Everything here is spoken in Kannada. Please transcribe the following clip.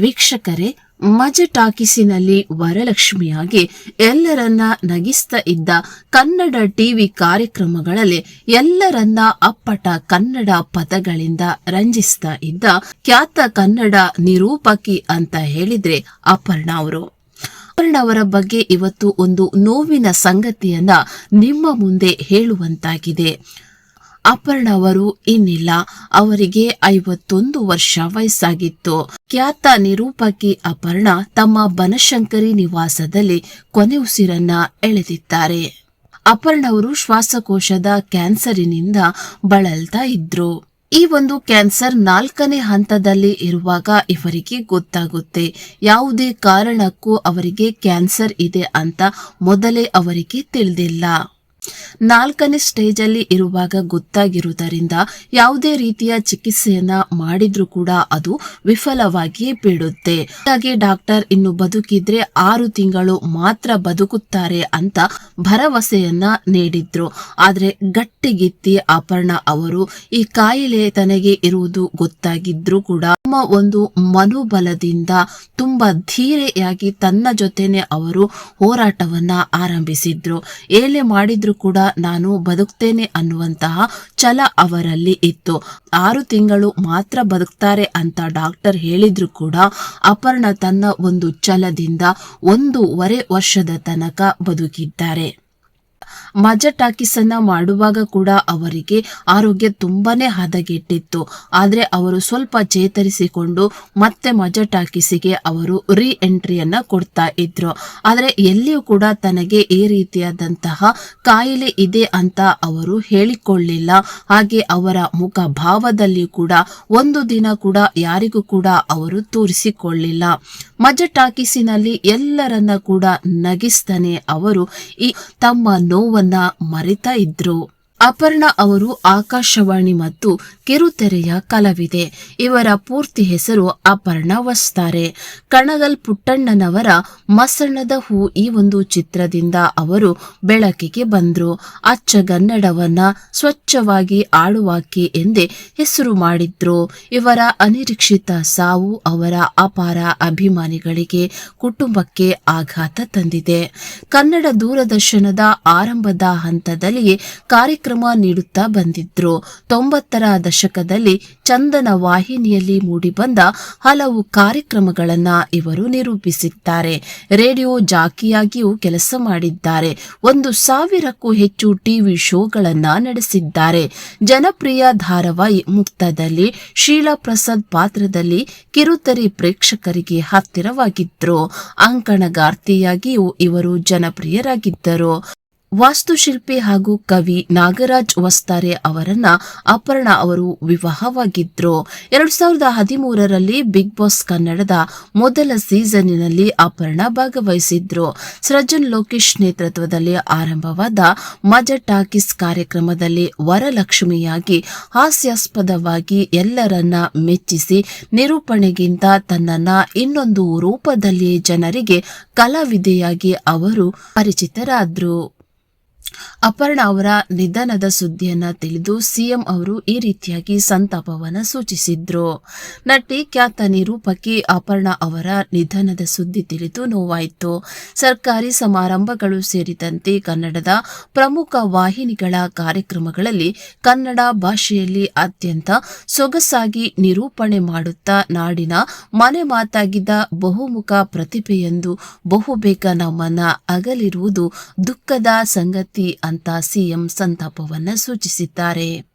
ವೀಕ್ಷಕರೇ, ಮಜ ಟಾಕೀಸಿನಲ್ಲಿ ವರಲಕ್ಷ್ಮಿಯಾಗಿ ಎಲ್ಲರನ್ನ ನಗಿಸ್ತಾ ಇದ್ದ ಕನ್ನಡ ಟಿವಿ ಕಾರ್ಯಕ್ರಮಗಳಲ್ಲಿ ಎಲ್ಲರನ್ನ ಅಪ್ಪಟ ಕನ್ನಡ ಪದಗಳಿಂದ ರಂಜಿಸ್ತಾ ಇದ್ದ ಖ್ಯಾತ ಕನ್ನಡ ನಿರೂಪಕಿ ಅಂತ ಹೇಳಿದ್ರೆ ಅಪರ್ಣ ಅವರು. ಅಪರ್ಣ ಅವರ ಬಗ್ಗೆ ಇವತ್ತು ಒಂದು ನೋವಿನ ಸಂಗತಿಯನ್ನ ನಿಮ್ಮ ಮುಂದೆ ಹೇಳುವಂತಾಗಿದೆ. ಅಪರ್ಣ ಅವರು ಇನ್ನಿಲ್ಲ. ಅವರಿಗೆ ಐವತ್ತೊಂದು ವರ್ಷ ವಯಸ್ಸಾಗಿತ್ತು. ಖ್ಯಾತ ನಿರೂಪಕಿ ಅಪರ್ಣ ತಮ್ಮ ಬನಶಂಕರಿ ನಿವಾಸದಲ್ಲಿ ಕೊನೆ ಉಸಿರನ್ನ ಎಳೆದಿದ್ದಾರೆ. ಅಪರ್ಣ ಅವರು ಶ್ವಾಸಕೋಶದ ಕ್ಯಾನ್ಸರಿನಿಂದ ಬಳಲ್ತಾ ಇದ್ರು. ಈ ಒಂದು ಕ್ಯಾನ್ಸರ್ ನಾಲ್ಕನೇ ಹಂತದಲ್ಲಿ ಇರುವಾಗ ಇವರಿಗೆ ಗೊತ್ತಾಗುತ್ತೆ. ಯಾವುದೇ ಕಾರಣಕ್ಕೂ ಅವರಿಗೆ ಕ್ಯಾನ್ಸರ್ ಇದೆ ಅಂತ ಮೊದಲೇ ಅವರಿಗೆ ತಿಳಿದಿಲ್ಲ. ನಾಲ್ಕನೇ ಸ್ಟೇಜ್ ಅಲ್ಲಿ ಇರುವಾಗ ಗೊತ್ತಾಗಿರುವುದರಿಂದ ಯಾವುದೇ ರೀತಿಯ ಚಿಕಿತ್ಸೆಯನ್ನ ಮಾಡಿದ್ರೂ ಕೂಡ ಅದು ವಿಫಲವಾಗಿಯೇ ಬೀಳುತ್ತೆ. ಹಾಗೆ ಡಾಕ್ಟರ್ ಇನ್ನು ಬದುಕಿದ್ರೆ ಆರು ತಿಂಗಳು ಮಾತ್ರ ಬದುಕುತ್ತಾರೆ ಅಂತ ಭರವಸೆಯನ್ನ ನೀಡಿದ್ರು. ಆದ್ರೆ ಗಟ್ಟಿಗಿತ್ತಿ ಅಪರ್ಣ ಅವರು ಈ ಕಾಯಿಲೆ ತನಗೆ ಇರುವುದು ಗೊತ್ತಾಗಿದ್ರು ಕೂಡ ತಮ್ಮ ಒಂದು ಮನೋಬಲದಿಂದ ತುಂಬಾ ಧೀರೆಯಾಗಿ ತನ್ನ ಜೊತೆನೆ ಅವರು ಹೋರಾಟವನ್ನ ಆರಂಭಿಸಿದ್ರು. ಏಳೆ ಮಾಡಿದ್ರು ಕೂಡ ನಾನು ಬದುಕ್ತೇನೆ ಅನ್ನುವಂತಹ ಛಲ ಅವರಲ್ಲಿ ಇತ್ತು. ಆರು ತಿಂಗಳು ಮಾತ್ರ ಬದುಕ್ತಾರೆ ಅಂತ ಡಾಕ್ಟರ್ ಹೇಳಿದ್ರು ಕೂಡ ಅಪರ್ಣ ತನ್ನ ಒಂದು ಛಲದಿಂದ ಒಂದೂವರೆ ವರ್ಷದ ತನಕ ಬದುಕಿದ್ದಾರೆ. ಮಜ ಟಾಕೀಸ್ ಅನ್ನ ಮಾಡುವಾಗ ಕೂಡ ಅವರಿಗೆ ಆರೋಗ್ಯ ತುಂಬಾನೇ ಹದಗೆಟ್ಟಿತ್ತು. ಆದ್ರೆ ಅವರು ಸ್ವಲ್ಪ ಚೇತರಿಸಿಕೊಂಡು ಮತ್ತೆ ಮಜ ಟಾಕೀಸಿಗೆ ಅವರು ರೀ ಎಂಟ್ರಿಯನ್ನ ಕೊಡ್ತಾ ಇದ್ರು. ಆದರೆ ಎಲ್ಲಿಯೂ ಕೂಡ ತನಗೆ ಈ ರೀತಿಯಾದಂತಹ ಕಾಯಿಲೆ ಇದೆ ಅಂತ ಅವರು ಹೇಳಿಕೊಳ್ಳಿಲ್ಲ. ಹಾಗೆ ಅವರ ಮುಖ ಭಾವದಲ್ಲಿ ಕೂಡ ಒಂದು ದಿನ ಕೂಡ ಯಾರಿಗೂ ಕೂಡ ಅವರು ತೋರಿಸಿಕೊಳ್ಳಿಲ್ಲ. ಮಜ ಟಾಕೀಸಿನಲ್ಲಿ ಎಲ್ಲರನ್ನ ಕೂಡ ನಗಿಸ್ತಾನೆ ಅವರು ಈ ತಮ್ಮ ನೋವನ್ನ ಮರೆತಾ ಇದ್ರು. ಅಪರ್ಣ ಅವರು ಆಕಾಶವಾಣಿ ಮತ್ತು ಕಿರುತೆರೆಯ ಕಲಾವಿದೆ. ಇವರ ಪೂರ್ತಿ ಹೆಸರು ಅಪರ್ಣ ವಸ್ತಾರೆ. ಕಣಗಲ್ ಪುಟ್ಟಣ್ಣನವರ ಮಸಣದ ಹೂ ಈ ಒಂದು ಚಿತ್ರದಿಂದ ಅವರು ಬೆಳಕಿಗೆ ಬಂದರು. ಅಚ್ಚಗನ್ನಡವನ್ನ ಸ್ವಚ್ಛವಾಗಿ ಆಳುವಾಕಿ ಎಂದೇ ಹೆಸರು ಮಾಡಿದ್ರು. ಇವರ ಅನಿರೀಕ್ಷಿತ ಸಾವು ಅವರ ಅಪಾರ ಅಭಿಮಾನಿಗಳಿಗೆ ಕುಟುಂಬಕ್ಕೆ ಆಘಾತ ತಂದಿದೆ. ಕನ್ನಡ ದೂರದರ್ಶನದ ಆರಂಭದ ಹಂತದಲ್ಲಿಯೇ ಕಾರ್ಯಕ್ರಮ ನೀಡುತ್ತಾ ಬಂದಿದ್ರು. ತೊಂಬತ್ತರ ದಶಕದಲ್ಲಿ ಚಂದನ ವಾಹಿನಿಯಲ್ಲಿ ಮೂಡಿಬಂದ ಹಲವು ಕಾರ್ಯಕ್ರಮಗಳನ್ನು ಇವರು ನಿರೂಪಿಸಿದ್ದಾರೆ. ರೇಡಿಯೋ ಜಾಕಿಯಾಗಿಯೂ ಕೆಲಸ ಮಾಡಿದ್ದಾರೆ. ಒಂದು ಸಾವಿರಕ್ಕೂ ಹೆಚ್ಚು ಟಿವಿ ಶೋಗಳನ್ನ ನಡೆಸಿದ್ದಾರೆ. ಜನಪ್ರಿಯ ಧಾರಾವಾಹಿ ಮುಕ್ತದಲ್ಲಿ ಶೀಲಾ ಪ್ರಸಾದ್ ಪಾತ್ರದಲ್ಲಿ ಕಿರುತರಿ ಪ್ರೇಕ್ಷಕರಿಗೆ ಹತ್ತಿರವಾಗಿದ್ರು. ಅಂಕಣಗಾರ್ತಿಯಾಗಿಯೂ ಇವರು ಜನಪ್ರಿಯರಾಗಿದ್ದರು. ವಾಸ್ತುಶಿಲ್ಪಿ ಹಾಗೂ ಕವಿ ನಾಗರಾಜ್ ವಸ್ತಾರೆ ಅವರನ್ನ ಅಪರ್ಣ ಅವರು ವಿವಾಹವಾಗಿದ್ರು. ಎರಡ್ ಸಾವಿರದ ಹದಿಮೂರರಲ್ಲಿ ಬಿಗ್ ಬಾಸ್ ಕನ್ನಡದ ಮೊದಲ ಸೀಸನ್ನಿನಲ್ಲಿ ಅಪರ್ಣ ಭಾಗವಹಿಸಿದ್ರು. ಸೃಜನ್ ಲೋಕೇಶ್ ನೇತೃತ್ವದಲ್ಲಿ ಆರಂಭವಾದ ಮಜ ಟಾಕೀಸ್ ಕಾರ್ಯಕ್ರಮದಲ್ಲಿ ವರಲಕ್ಷ್ಮಿಯಾಗಿ ಹಾಸ್ಯಾಸ್ಪದವಾಗಿ ಎಲ್ಲರನ್ನ ಮೆಚ್ಚಿಸಿ ನಿರೂಪಣೆಗಿಂತ ತನ್ನನ್ನ ಇನ್ನೊಂದು ರೂಪದಲ್ಲಿ ಜನರಿಗೆ ಕಲಾವಿದೆಯಾಗಿ ಅವರು ಪರಿಚಿತರಾದ್ರು. ಅಪರ್ಣ ಅವರ ನಿಧನದ ಸುದ್ದಿಯನ್ನ ತಿಳಿದು ಸಿಎಂ ಅವರು ಈ ರೀತಿಯಾಗಿ ಸಂತಾಪವನ್ನು ಸೂಚಿಸಿದ್ರು. ನಟಿ ಖ್ಯಾತ ನಿರೂಪಕಿ ಅಪರ್ಣ ಅವರ ನಿಧನದ ಸುದ್ದಿ ತಿಳಿದು ನೋವಾಯಿತು. ಸರ್ಕಾರಿ ಸಮಾರಂಭಗಳು ಸೇರಿದಂತೆ ಕನ್ನಡದ ಪ್ರಮುಖ ವಾಹಿನಿಗಳ ಕಾರ್ಯಕ್ರಮಗಳಲ್ಲಿ ಕನ್ನಡ ಭಾಷೆಯಲ್ಲಿ ಅತ್ಯಂತ ಸೊಗಸಾಗಿ ನಿರೂಪಣೆ ಮಾಡುತ್ತಾ ನಾಡಿನ ಮನೆ ಮಾತಾಗಿದ್ದ ಬಹುಮುಖ ಪ್ರತಿಭೆಯೆಂದು ಬಹುಬೇಗ ನಮ್ಮನ್ನ ಅಗಲಿರುವುದು ದುಃಖದ ಸಂಗತಿ ಅಂತ ಸಿಎಂ ಸಂತಾಪವನ್ನ ಸೂಚಿಸಿದ್ದಾರೆ.